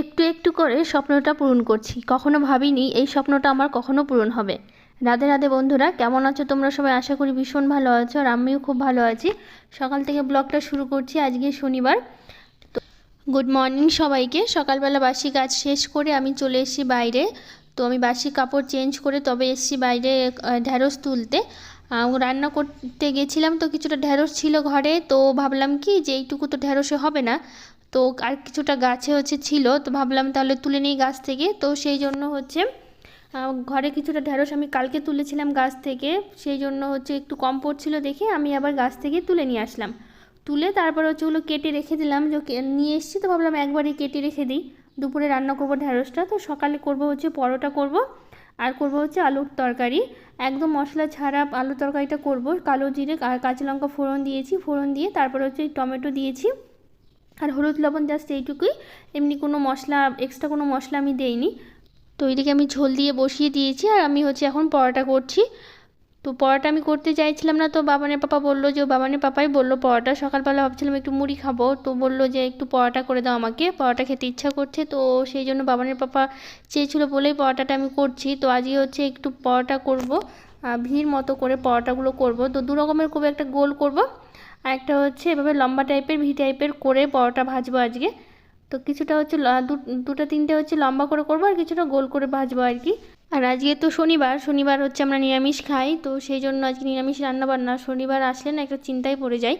একটু একটু করে স্বপ্নটা পূরণ করছি। কখনো ভাবিনি এই স্বপ্নটা আমার কখনো পূরণ হবে। রাধে রাধে বন্ধুরা, কেমন আছো তোমরা সবাই? আশা করি ভীষণ ভালো আছো আর আমিও খুব ভালো আছি। সকাল থেকে ব্লগটা শুরু করছি আজকে শনিবার। তো গুড মর্নিং সবাইকে। সকালবেলা বাসি কাজ শেষ করে আমি চলে এসেছি বাইরে। তো আমি বাসি কাপড় চেঞ্জ করে তবে এসেছি বাইরে ঢ্যাঁড়স তুলতে। রান্না করতে গেছিলাম তো কিছুটা ঢ্যাঁড়স ছিল ঘরে। তো ভাবলাম কি যে এইটুকু তো ঢ্যাঁড়সে হবে না। তো আর কিছুটা গাছে হচ্ছে ছিল, তো ভাবলাম তাহলে তুলে নিই গাছ থেকে। তো সেই জন্য হচ্ছে ঘরে কিছুটা ঢ্যাঁড়স আমি কালকে তুলেছিলাম গাছ থেকে, সেই জন্য হচ্ছে একটু কম পড়ছিল দেখে আমি আবার গাছ থেকে তুলে নিয়ে আসলাম। তুলে তারপর হচ্ছে ওগুলো কেটে রেখে দিলাম, যে নিয়ে এসেছি তো ভাবলাম একবারই কেটে রেখে দিই। দুপুরে রান্না করব ঢ্যাঁড়সটা তো সকালে করব হচ্ছে পরোটা করব, আর করব হচ্ছে আলুর তরকারি। একদম মশলা ছাড়া আলুর তরকারিটা করব, কালো জিরে কাঁচা লঙ্কা ফোড়ন দিয়েছি, ফোড়ন দিয়ে তারপর হচ্ছে টমেটো দিয়েছি। আর হলুদ লবণ জাস্ট এইটুকুই। এমনি কোনো মশলা এক্সট্রা কোনো মশলা আমি দেইনি। তো এদিকে আমি ঝোল দিয়ে বসিয়ে দিয়েছি আর আমি হচ্ছে এখন পরোটা করছি। তো পরোটা আমি করতে চাইছিলাম না তো বাবানের পাপা বলল যে, বাবানের পাপাই বলল পরোটা। সকালবেলা ভাবছিলাম একটু মুড়ি খাব। তো বলল যে, একটু পরোটা করে দাও আমাকে। পরোটা খেতে ইচ্ছা করছে। তো সেই জন্য বাবানের পাপা চেয়েছিলো বলেই পরোটাটা আমি করছি। তো আজকে হচ্ছে একটু পরোটা করব। ভিড় মতো করে পরোটাগুলো করব। তো দু রকমের খুব একটা গোল করব। আর একটা হচ্ছে এভাবে লম্বা টাইপের ভি টাইপের করে পরোটা ভাজবো আজকে। তো কিছুটা হচ্ছে দুটো, তিনটে হচ্ছে লম্বা করে করব আর কিছুটা গোল করে ভাজবো আর কি। আর আজকে তো শনিবার শনিবার হচ্ছে আমরা নিরামিষ খাই, তো সেই জন্য আজকে নিরামিষ রান্না বান্না। শনিবার আসলে না একটা চিন্তায় পড়ে যায়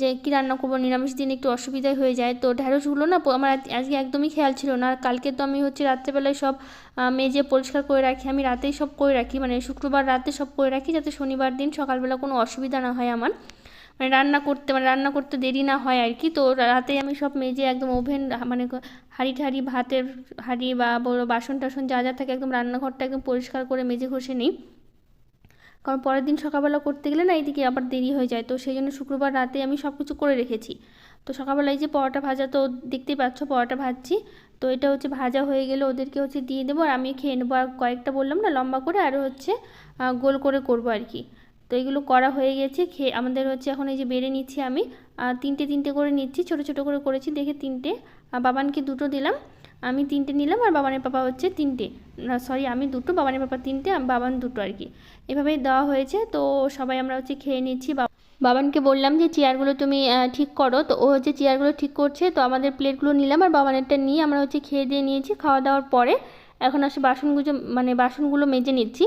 যে কী রান্না করব, নিরামিষ দিন একটু অসুবিধাই হয়ে যায়। তো ঢ্যাঁড়সগুলো না আমার আজকে একদমই খেয়াল ছিল না। আর কালকে তো আমি হচ্ছে রাত্রেবেলায় সব মেজে পরিষ্কার করে রাখি, আমি রাতেই সব করে রাখি। মানে শুক্রবার রাতে সব করে রাখি যাতে শনিবার দিন সকালবেলা কোনো অসুবিধা না হয় আমার। মানে রান্না করতে মানে রান্না করতে দেরি না হয় আর কি। তো রাতে আমি সব মেজে একদম ওভেন মানে হাঁড়ি ঠাড়ি, ভাতের হাঁড়ি বা বড় বাসন টাসন যা যা থাকে একদম রান্নাঘরটা একদম পরিষ্কার করে মেজে ঘষে নিই। কারণ পরের দিন সকালবেলা করতে গেলে না এইদিকে আবার দেরি হয়ে যায়। তো সেই জন্য শুক্রবার রাতে আমি সব কিছু করে রেখেছি। তো সকালবেলা এই যে পরোটা ভাজা তো দেখতেই পাচ্ছ পরোটা ভাজছি। তো এটা হচ্ছে ভাজা হয়ে গেলে ওদেরকে হচ্ছে দিয়ে দেবো আর আমি খেয়ে নেব। আর কয়েকটা বললাম না লম্বা করে, আর হচ্ছে গোল করে করব আর কি। এগুলো করা হয়ে গেছে। খেয়ে আমাদের হচ্ছে এখন এই যে বেড়ে নিচ্ছি আমি তিনটে তিনটে করে নিচ্ছি, ছোট ছোট করে করেছি, দেখে তিনটে। বাবানকে দুটো দিলাম, আমি তিনটে নিলাম আর বাবানের পাপা হচ্ছে তিনটে। সরি আমি দুটো, বাবানের পাপা তিনটে বাবান দুটো আর কি। এভাবেই দেওয়া হয়েছে, তো সবাই আমরা হচ্ছে খেয়ে নিচ্ছি। বাবানকে বললাম যে চেয়ারগুলো তুমি ঠিক করো। তো ও হচ্ছে চেয়ারগুলো ঠিক করছে, তো আমাদের প্লেটগুলো নিলাম আর বাবানেরটা নিয়ে আমরা হচ্ছে খেয়ে দিয়ে নিয়েছি, খাওয়া দাওয়ার পরে। এখন আসে বাসনগুলো মানে বাসনগুলো মেজে নিচ্ছি।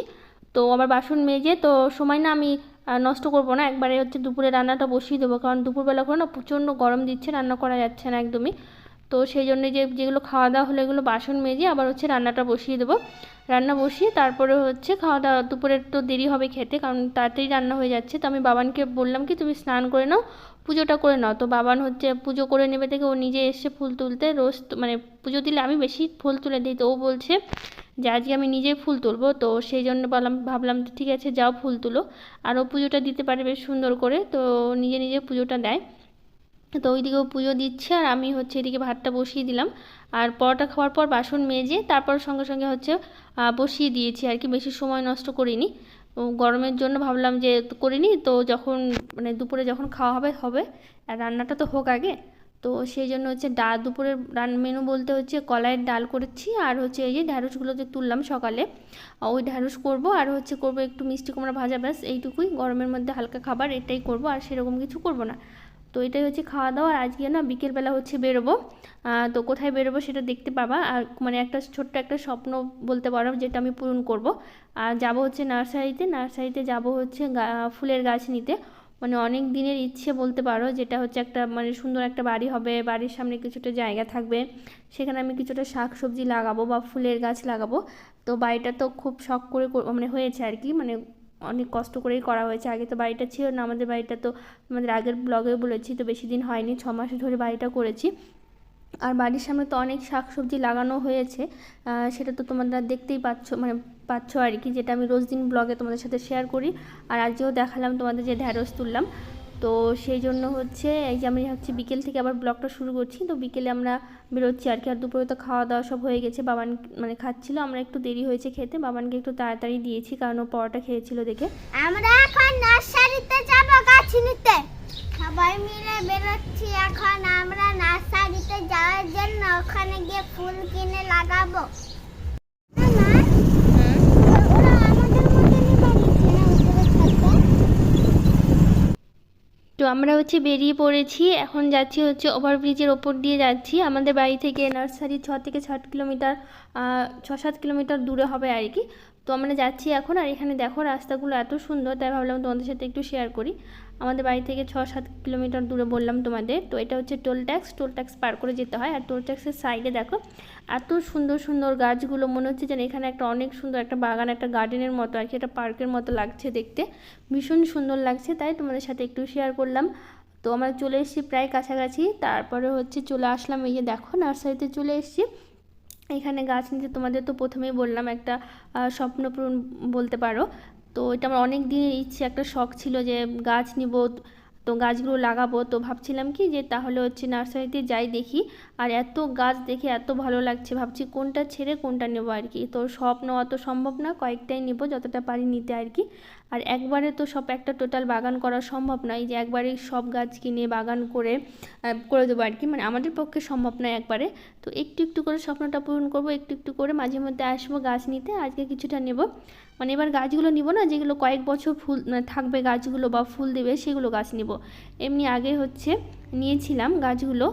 তো আমার বাসন মেজে, তো সময় না আমি নষ্ট করব না। একবারে হচ্ছে দুপুরে রান্নাটা বসিয়ে দেবো। কারণ দুপুরবেলা করে না প্রচণ্ড গরম দিচ্ছে, রান্না করা যাচ্ছে না একদমই। তো সেই জন্য যে, যেগুলো খাওয়া দাওয়া হলো এগুলো বাসন মেজে আবার হচ্ছে রান্নাটা বসিয়ে দেবো। রান্না বসিয়ে তারপরে হচ্ছে খাওয়া দাওয়া, দুপুরের তো দেরি হবে খেতে, কারণ তাড়াতাড়ি রান্না হয়ে যাচ্ছে। তো আমি বাবানকে বললাম কি, তুমি স্নান করে নাও, পুজোটা করে নাও। তো বাবান হচ্ছে পুজো করে নেবে থেকে ও নিজে এসে ফুল তুলতে, রোজ মানে পুজো দিলে আমি বেশি ফুল তুলে দিই। তো ও বলছে যে আজকে আমি নিজেই ফুল তুলবো। তো সেই জন্য বললাম, ভাবলাম ঠিক আছে, যাও ফুল তুলো। আর ও পুজোটা দিতে পারে বেশ সুন্দর করে, তো নিজে নিজে পুজোটা দেয়। তো ওইদিকেও পুজো দিচ্ছে আর আমি হচ্ছে এদিকে ভাতটা বসিয়ে দিলাম। আর পরোটা খাওয়ার পর বাসন মেজে তারপর সঙ্গে সঙ্গে হচ্ছে বসিয়ে দিয়েছি আর কি, বেশি সময় নষ্ট করিনি। গরমের জন্য ভাবলাম যে করিনি, তো যখন মানে দুপুরে যখন খাওয়া হবে হবে। আর রান্নাটা তো হোক আগে। তো সেই জন্য হচ্ছে ডাল, দুপুরের রান মেনু বলতে হচ্ছে কলাইয়ের ডাল করেছি আর হচ্ছে এই যে ঢ্যাঁড়সগুলো যে তুললাম সকালে। ওই ঢ্যাঁড়স করব আর হচ্ছে করব একটু মিষ্টি কুমড়া ভাজা, ব্যাস এইটুকুই। গরমের মধ্যে হালকা খাবার, এটাই করব আর সেরকম কিছু করব না। তো এটাই হচ্ছে খাওয়া দাওয়া আর আজকে না বিকেলবেলা হচ্ছে বেরোবো। তো কোথায় বেরোবো সেটা দেখতে পাবা। আর মানে একটা ছোট্ট একটা স্বপ্ন বলতে পারো যেটা আমি পূরণ করব। আর যাব হচ্ছে নার্সারিতে। নার্সারিতে যাব হচ্ছে ফুলের গাছ নিতে। মানে অনেক দিনের ইচ্ছে বলতে পারো, যেটা হচ্ছে একটা মানে সুন্দর একটা বাড়ি হবে, বাড়ির সামনে কিছুটা জায়গা থাকবে, সেখানে আমি কিছুটা শাক সবজি লাগাবো বা ফুলের গাছ লাগাবো। তো বাড়িটা তো খুব শখ করে মানে হয়েছে আর কি মানে অনেক কষ্ট করেই করা হয়েছে। আগে তো বাড়িটা ছিল না, আমাদের বাড়িটা তো আমাদের আগের ব্লগে বলেছি, তো বেশি দিন হয়নি, ছ মাস ধরে বাড়িটা করেছি। আর বাড়ির সামনে তো অনেক শাকসবজি লাগানো হয়েছে সেটা তো তোমরা দেখতেই পাচ্ছ মানে পাচ্ছ আর কি, যেটা আমি রোজ দিন ব্লগে তোমাদের সাথে শেয়ার করি। আর আজকেও দেখালাম তোমাদের যে ঢ্যাঁড়স তুললাম। তো সেই জন্য হচ্ছে, এই যে আমি হচ্ছে বিকেল থেকে আবার ব্লগটা শুরু করছি, তো বিকেলে আমরা বেরোচ্ছি আর কি, আর দুপুরে তো খাওয়া দাওয়া সব হয়ে গেছে, বাবান মানে খাচ্ছিল, আমরা একটু দেরি হয়েছে খেতে, বাবানকে একটু তাড়াতাড়ি দিয়েছি, কারণ ও পরোটা খেয়েছিল দেখে। আমরা এখন নার্সারিতে যাব গাছ নিতে। সবাই মিলে বেরোচ্ছি, এখন আমরা নার্সারিতে যাওয়ার জন্য ওখানে গিয়ে ফুল কিনে লাগাবো? তো আমরা হচ্ছে বেরিয়ে পড়েছি, এখন যাচ্ছি হচ্ছে ওভারব্রিজের ওপর দিয়ে যাচ্ছি। আমাদের বাড়ি থেকে নার্সারি ছ থেকে সাত কিলোমিটার ছ সাত কিলোমিটার দূরে হবে আর কি। তো আমরা যাচ্ছি এখন, আর এখানে দেখো রাস্তাগুলো এত সুন্দর, তাই ভাবলাম তোমাদের সাথে একটু শেয়ার করি। আমাদের বাড়ি থেকে ছ সাত কিলোমিটার দূরে বললাম তোমাদের, তো এটা হচ্ছে টোল ট্যাক্স। টোল ট্যাক্স পার করে যেতে হয়। আর টোল ট্যাক্সের সাইডে দেখো, এত সুন্দর সুন্দর গাছগুলো, মনে হচ্ছে যেন এখানে একটা অনেক সুন্দর একটা বাগান, একটা গার্ডেনের মতো আর কি, একটা পার্কের মতো লাগছে দেখতে। ভীষণ সুন্দর লাগছে, তাই তোমাদের সাথে একটু শেয়ার করলাম। তো আমরা চলে এসেছি প্রায় কাছাকাছি, তারপরে হচ্ছে চলে আসলাম এই যে দেখো নার্সারিতে চলে এসেছি। এখানে গাছ নিতে তোমাদের তো প্রথমেই বললাম একটা স্বপ্নপূরণ বলতে পারো। তো এটা আমার অনেক দিনের ইচ্ছে, একটা শখ ছিল যে গাছ নিব, তো গাছগুলো লাগাবো। তো ভাবছিলাম কি যে তাহলে হচ্ছে নার্সারিতে যাই দেখি। আর এত গাছ দেখে এত ভালো লাগছে, ভাবছি কোনটা ছেড়ে কোনটা নেব আর কি। তো সব নেওয়া তো সম্ভব না, কয়েকটাই নেব, যতটা পারি নিতে আর কি। আর একবারে তো সব একটা টোটাল বাগান করা সম্ভব নয় যে একবারে সব গাছ কিনে বাগান করে করে দেবো আর কি। মানে আমাদের পক্ষে সম্ভব নয় একবারে। তো একটু একটু করে স্বপ্নটা পূরণ করব, একটু একটু করে মাঝে মধ্যে আসব গাছ নিতে, আজকে কিছুটা নেব। মানে এবার গাছগুলো নিব না, যেগুলো কয়েক বছর ফুল থাকবে গাছগুলো বা ফুল দেবে, সেগুলো গাছ নিব। এমনি আগে হচ্ছে নিয়েছিলাম গাছগুলো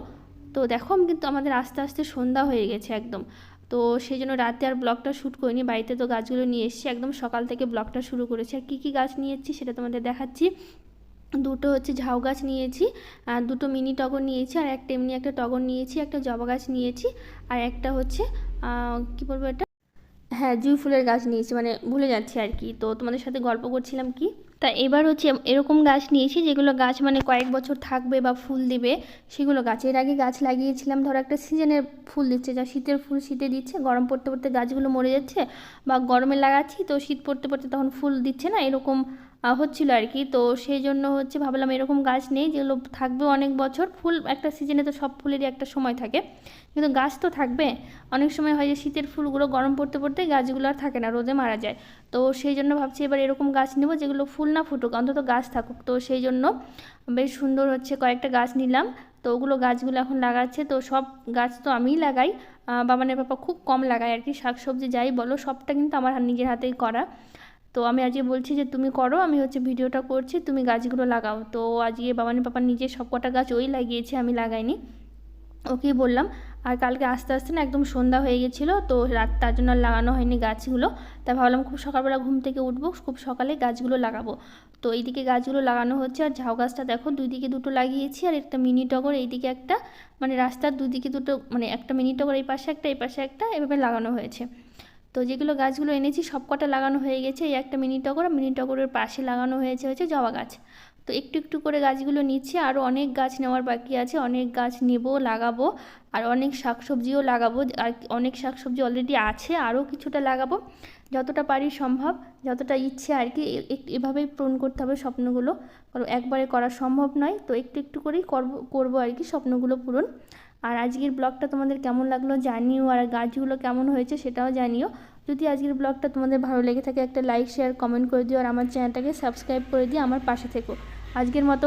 তো দেখো আমি কিন্তু আমাদের আস্তে আস্তে সন্ধ্যা হয়ে গেছে একদম। তো সেই জন্য রাতে আর ব্লগটা শ্যুট করিনি, বাড়িতে তো গাছগুলো নিয়ে এসেছি, একদম সকাল থেকে ব্লগটা শুরু করেছি। আর কী কী গাছ নিয়ে এসেছি সেটা তোমাদের দেখাচ্ছি। দুটো হচ্ছে ঝাউ গাছ নিয়েছি, আর দুটো মিনি টগর নিয়েছি, আর একটা এমনি একটা টগর নিয়েছি, একটা জবা গাছ নিয়েছি, আর একটা হচ্ছে কি বলব এটা? হ্যাঁ জুঁই ফুলের গাছ নিয়েছি মানে ভুলে যাচ্ছি আর কি। তো তোমাদের সাথে গল্প করছিলাম কি? তা এবার হচ্ছে এরকম গাছ নিয়েছি যেগুলো গাছ মানে কয়েক বছর থাকবে বা ফুল দিবে, সেগুলো গাছ। এর আগে গাছ লাগিয়েছিলাম, ধরো একটা সিজনের ফুল দিচ্ছে, যা শীতের ফুল শীতে দিচ্ছে, গরম পড়তে পড়তে গাছগুলো মরে যাচ্ছে বা গরমে লাগাচ্ছি, তো শীত পড়তে পড়তে তখন ফুল দিচ্ছে না, এরকম হচ্ছিল আর কি। তো সেই জন্য হচ্ছে ভাবলাম এরকম গাছ নেই, যেগুলো থাকবে অনেক বছর। ফুল একটা সিজনে তো সব ফুলেরই একটা সময় থাকে। কিন্তু গাছ তো থাকবে। অনেক সময় হয় যে শীতের ফুলগুলো গরম পড়তে পড়তে গাছগুলো আর থাকে না, রোদে মারা যায়। তো সেই জন্য ভাবছি এবার এরকম গাছ নেব যেগুলো ফুল না ফুটুক, অন্তত গাছ থাকুক। তো সেই জন্য বেশ সুন্দর হচ্ছে কয়েকটা গাছ নিলাম। তো ওগুলো গাছগুলো এখন লাগাচ্ছে। তো সব গাছ তো আমিই লাগাই। বাবানের পাপা খুব কম লাগায় আর কি। শাকসবজি যাই বলো, সবটা কিন্তু আমার নিজের হাতেই করা। তো আমি আজকে বলছি যে তুমি করো, আমি হচ্ছে ভিডিওটা করছি, তুমি গাছগুলো লাগাও। তো আজকে বাবানের পাপা নিজে সব কটা গাছ ওই লাগিয়েছে, আমি লাগাইনি। ওকেই বললাম, আর কালকে আস্তে আস্তে না একদম সন্ধ্যা হয়ে গেছিল, তো রাত তার জন্য লাগানো হয়নি গাছগুলো। তাই ভাবলাম খুব সকালবেলা ঘুম থেকে উঠবো, খুব সকালে গাছগুলো লাগাবো। তো এইদিকে গাছগুলো লাগানো হচ্ছে, আর ঝাউ গাছটা দেখো দুই দিকে দুটো লাগিয়েছি, আর একটা মিনি টগর এইদিকে একটা মানে রাস্তার দুদিকে দুটো মানে একটা মিনি টগর এই পাশে একটা, এই পাশে একটা, এভাবে লাগানো হয়েছে। তো যেগুলো গাছগুলো এনেছি সব কটা লাগানো হয়ে গেছে। এই একটা মিনি টগর মিনি টগরের পাশে লাগানো হয়েছে হচ্ছে জবা গাছ। তো একটু একটু করে গাছগুলো নিচ্ছি আরও অনেক গাছ নেওয়ার বাকি আছে, অনেক গাছ নেব, লাগাবো, আর অনেক শাকসবজিও লাগাবো, আর অনেক শাকসবজি অলরেডি আছে আরও কিছুটা লাগাবো। যতটা পারি সম্ভব, যতটা ইচ্ছে আর কি এভাবেই পূরণ করতে হবে স্বপ্নগুলো। কারণ একবারে করা সম্ভব নয়, তো একটু একটু করেই করব করব আর কি স্বপ্নগুলো পূরণ। আর আজকের ব্লগটা তোমাদের কেমন লাগল জানিও, আর গাছগুলো কেমন হয়েছে সেটাও জানিও। যদি আজকের ব্লগটা তোমাদের ভালো লেগে থাকে, একটা লাইক শেয়ার কমেন্ট করে দিও, আর আমার চ্যানেলটাকে সাবস্ক্রাইব করে দিও, আমার পাশে থেকো। আজকের মতো